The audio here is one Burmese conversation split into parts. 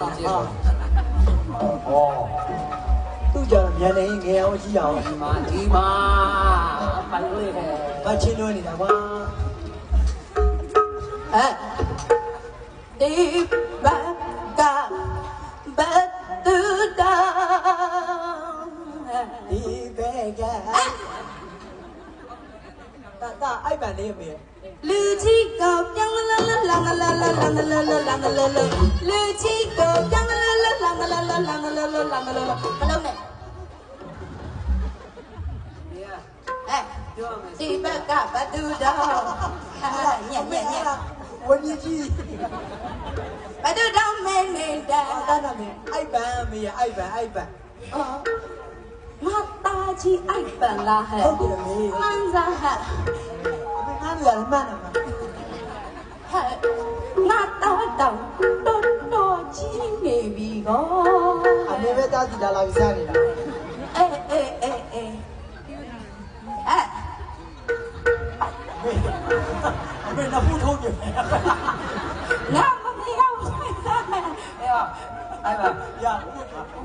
ဒီကျင်းဟောသူကြောင့်မြန်နေငယ်အောင်ကြည့်အောင်ဒီမှာဒီမှာပိုင်လေးပဲဘာချင်းလွှဲနေတာကွာဒီဘကဘတ်တူတောင်းဒီဘက်ကတာတာအိုက်ပန်လေးမေလူကြီးကပြောင်းလာလာလာလာ lên làm lên lên lên làm lên lên cái lông này đi ba cả ba သားစီလာလာပြီးစားနေတာအေးအေးအေးအေးအဲ့အမေနဘူးထုတ်ပြန်ငါမမီရောက်ဆိုင်စားမယ်အဲ့ပါအဲ့ပါရာဘူး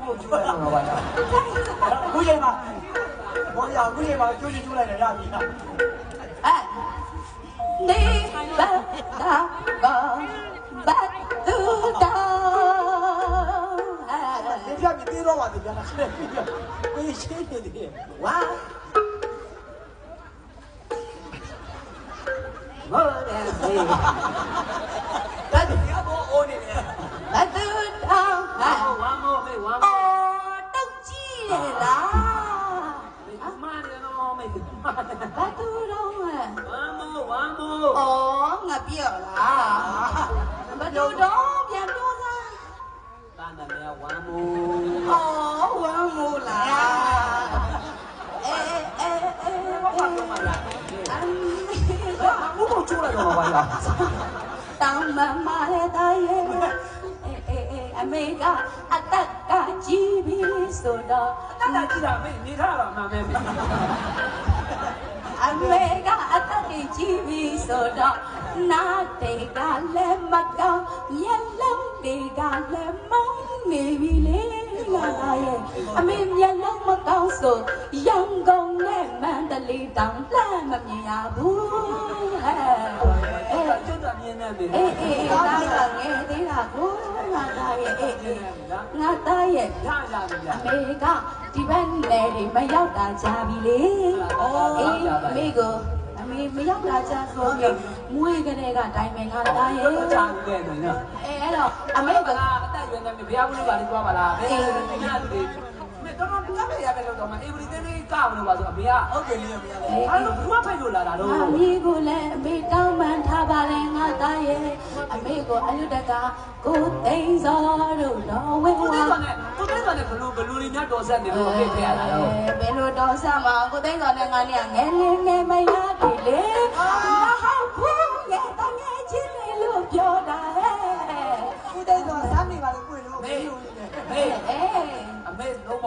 ဘူးကျွေးရမှာပါလားဘူးရင်ပါဘောရဘူးရင်ပါကျွေးကျွေးလိုက်တယ်ရပြီအဲ့နေပါတာပါ ပြတ်ပြီးသေးတော့ပါဒီပြန်လာခဲ့ပြီကိုရှင်းနေတယ်ဝါဟုတ်တယ် ကျွေးလိုက်တော့ပါလားတောင်းမမရဲ့တာရဲ့အဲအဲအဲအမေကအတက်ကကြီးပြီဆိုတော့တာတာကြည့်တာမေးနေထားတာမှန်ပဲမေးအမေကအသက်ကြီးပြီဆိုတော့နားတွေကလည်းမကောင်းမျက်လုံးတွေကလည်းမောင်းနေပြီလေငါသားရဲ့အမေမျက်လုံးမကောင်းဆိုရန်ကုန်နဲ့ မန္တလေးတောင်လှမ်းမမြင်ရဘူးဟဲ့အဲကျွတ်တာမြင်နေမေးအေးအေးဒါကငယ်သေးတာကိုငါသားရဲ့အေးအေးငါသားရဲ့ရရပြီဗျာအမေကဒီဘက်နယ်တွေမရောက်တာကြာပြီလေ။အော်အေးအမေကအမေမရောက်တာကြာဆိုရင်မွေးကလေးကတိုင်ပင်ကတားရဲ့တော့ချာဘူးလေနော်အဲအဲ့တော့အအမေမေကကလာအသက်ရွယ်နေပြီဘုရားဘူးလေးပါလေးသွားပါလားအေးညလူလေး မေတော့တော့ကပ်ရပဲလို့တော့မအေဗရီတင်းလေးကမလို့ပါဆိုအမေကဟုတ်တယ်လေအမေကအဲ့လိုဘုရားဖိတ်လို့လာတာတော့ငါမိကိုလည်းအမေတောင်းပန်ထားပါလေငါသားရဲ့အမေကိုအလူတကကိုသိန်းစောတို့တော်ဝဲကိုဝါသိန်းတော်နဲ့ကိုသိန်းတော်နဲ့ဘလူဘလူလေးညတော်ဆက်နေလို့အဖေဖေရတာတော့ဘယ်လိုတော်ဆမှာကိုသိန်းစောနဲ့ငါနဲ့ငယ်လေးငယ်မရပြီလေ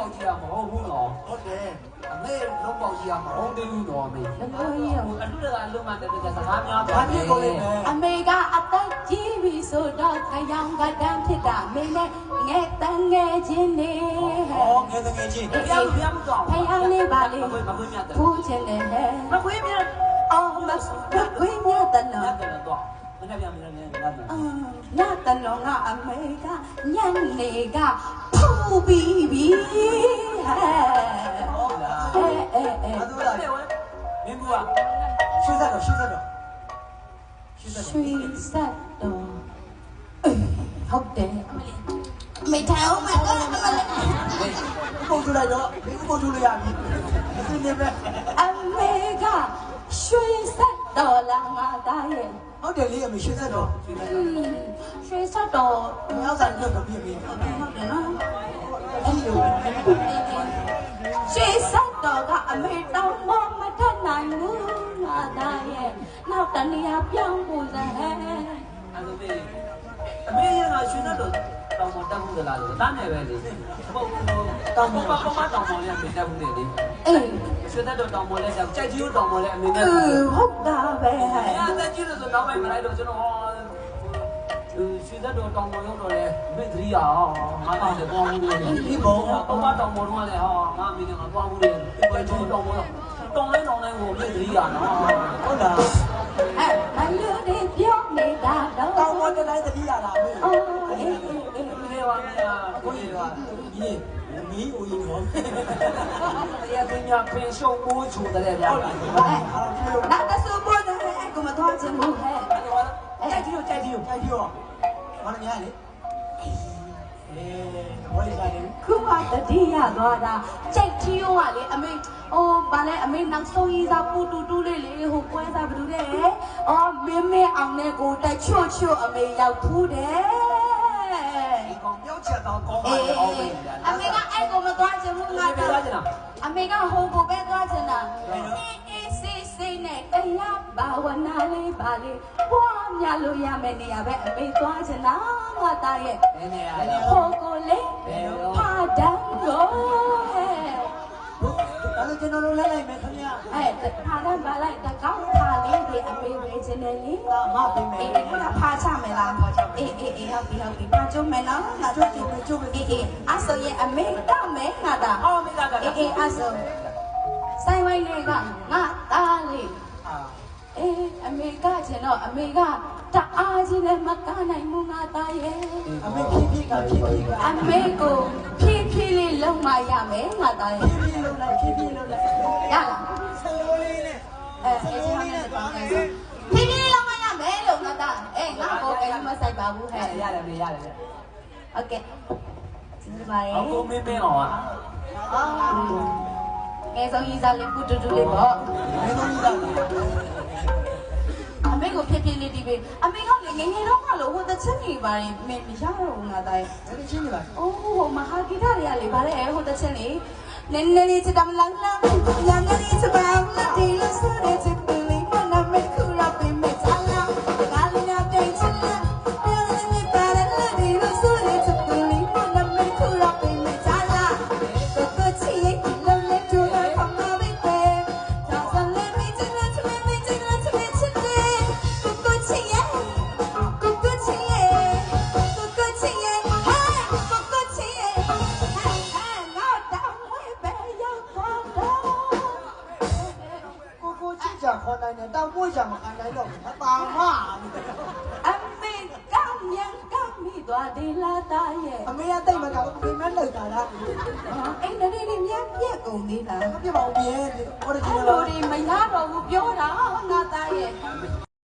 မေလုံးပေါက်ကြီးရမဟုတ်ဘူးနော်ဟုတ်တယ်အမေလုံးပေါက်ကြီးရမဟုတ်သေးဘူးနော်မေဘလို့ရအလူတကအလုံးမတက်တဲ့စကားများဘာဖြစ်ကိုလဲအမေကအသက်ကြီးပြီဆိုတော့ခရောင်ကတန်းဖြစ်တာအမေနဲ့ငယ်တငယ်ချင်းနေဟဲ့ဟောငယ်ငယ်ချင်းဘုရားဘုရားမတော်ဖယားလေးပါလေမခွေးမခွေးမြတ်တယ်ဖူးချင်တယ်ဟဲ့မခွေးမြတ်အော်မဝင်းမြတ်တမြနော်တ်တယ်တော့ မနေ့ပြန်မနေ့ပြန်လာတယ်အာညတနော်ကအမေကညနေကဖူးပြီးပြီဟဲ့ဟုတ်လားအဲအဲအဲဘာလို့လဲမင်းကူကရှင်းဆက်တော့ရှင်းဆက်တော့ရှင်းဆက်ရွှေဆက်တော်အေးဟုတ်တယ်အမလေးမေထိုင်အောင်မတော်အမလေးပုံထူလိုက်တော့ဒီပုံထူလို့ရပြီဒီနေပဲအမေကရွှေဆက်တော်လာငါသားရဲ့ ဟုတ်တယ်လေအမေရှင်းဆက်တော့ရွှေဆက်တော်မြောက်ဆိုင်တော့ပြည့်ပြီဟုတ်တယ်နော်အဲ့လိုရွှေဆက်တော်ကအမေတောင်းမမထနိုင်ဘူးငါသားရဲ့နောက်တနေရာပြောင်းဖို့စဟဲ့အဲ့လိုပဲအမေရကရှင်တော့ တောင်ပေါ်တက်ဘူးလားလို့တန်းနေပဲလေဟုတ်တောင်ပေါ်ပါပါတောင်ပေါ်လည်းမတက်ဘူးလေအေးရှင်တော့တောင်ပေါ်လည်းကြောက်ကြိုက်ကြီးတောင်ပေါ်လည်းအမေနဲ့အဘူးဟုတ်တာပဲဟဲ့အဲ့ဒါကြီးလို့ဆိုတော့ပဲမလိုက်တော့ကျွန်တော်ရွှေသက်တော်တောင်ပေါ်ရောက်တော့လေမိတ်သတိရအောင်ငါတော့လည်းပေါင်းမှုလေဒီဘုံကပမတောင်ပေါ်တော့လည်းဟာငါမိနေငါပေါင်းမှုလေဘယ်ချိုးတောင်ပေါ်တောင်လဲတောင်လဲကိုမိတ်သတိရနော်ဟုတ်လား မီးဦးကြီးတော့တရားသိများပင်ရှုံမိုးချိုတယ်ဗျာဟုတ်လားအားလုံးနာတဆူပေါ်တယ်အဲ့ကမတော်ချင်ဘူးဟဲ့ကြိုက်ကြည့်ကြိုက်ကြည့်ကြိုက်ကြည့်ရောဘာလဲများလေအေးဝိုင်းစားတယ်ခုမှတတိယသွားတာကြိုက်တီးရောကလေအမေအိုးဗာလဲအမေနောက်ဆုံးရေးစားပူတူတူလေးလေဟိုပွဲစားဘယ်လိုလဲအော်မင်းမင်းအောင်နဲ့ကိုတက်ချွတ်ချွတ်အမေရောက်ဖူးတယ်ဒီ ကောင်ပြောချက်တော့ကောင်းပါအေးလေအောင်ပြီအမေကအဲ့ကိုမသွားချင်ဘူးငါငါပြောချင်တာအမေကဟိုကိုပဲသွားချင်တာအေးအေးစိစိနဲ့တရားဘာဝနာလေးပါလေပွားများလို့ရမယ်နေရာပဲအမေသွားချင်တာငါသားရဲ့ဘယ်နေရာလဲဟိုကိုလေဖာဒန်ကိုဟဲ့ ဒါလည်းကျွန်တော်တို့လိုက်လိုက်မယ်ခင်ဗျာအဲ့ဖာဒန်ပါလိုက်တကောင်းဖာလေးတွေအမေဝေချင်တယ်လေဒါမှပြင်မယ်အေးခုနဖာချမယ်လားအေးအေးအေးဟုတ်ပြီဟုတ်ပြီဖာကျုံမယ်နော်ငါတို့ကျုံမယ်ကျုံမယ်အေးအေးအဲ့ဆိုရင်အမေတမယ်ငါတာအော်မိသားကအေးအေးအဲ့ဆိုဆိုင်ဝိုင်းလေးကငါသားလေးအာအေးအမေကကျင်တော့အမေက တအားကြီးလည်းမကနိုင်ဘူးငါသားရဲ့ အမေဖြည်းဖြည်းကဖြည်းဖြည်းကအ မေကိုဖြည်းဖြည်းလေးလုံမရမယ်ငါသားရဲ့ ဖြည်းဖြည်းလုံးလိုက်ဖြည်းဖြည်းလုံးလိုက် ရလား ဆလိုလေးနဲ့ အဲအေးချမ်းနဲ့ကောင်းတယ်ဆိုဖြည်းဖြည်းလုံမရမယ်လို့ငါသားအေးငါကိုလည်းမဆိုင်ပါဘူးဟဲ့ ရတယ်မေရတယ်ဗျ โอเคကျေးဇူးပါရဲ့ အကိုမင်းမင်းအောင်อ่ะ အော်ငယ်ဆုံးကြီးစားလေးပူတူတူလေးပေါ့ မင်းတို့ကြီးက အမေကိုဖြည်းဖြည်းလေးဒီပဲအမေကလေငယ်ငယ်တော့ကလို့ဟိုတစ်ချက်နေပါရင်မင်းမရတော့ဘူးငါသားရဲ့ဘယ်ချင်းနေပါအိုးမဟာဂီတတွေကလေဗါလဲဟိုတစ်ချက်လေနည်းနည်းလေးချတမလန်းလန်းလမ်းလေးချပါလာဒီလိုဆိုတဲ့ ရဲ့အမေကတိတ်မကောင်းပြင်မဲ့လောက်တာလားအိမ်နလေးတွေမြန်ပြက်ကုန်သေးလားမပြပါဘူးပြဲဟိုတအဲ့ကြီးလိုလားတွေမရတော့ဘူးပြောတာငါ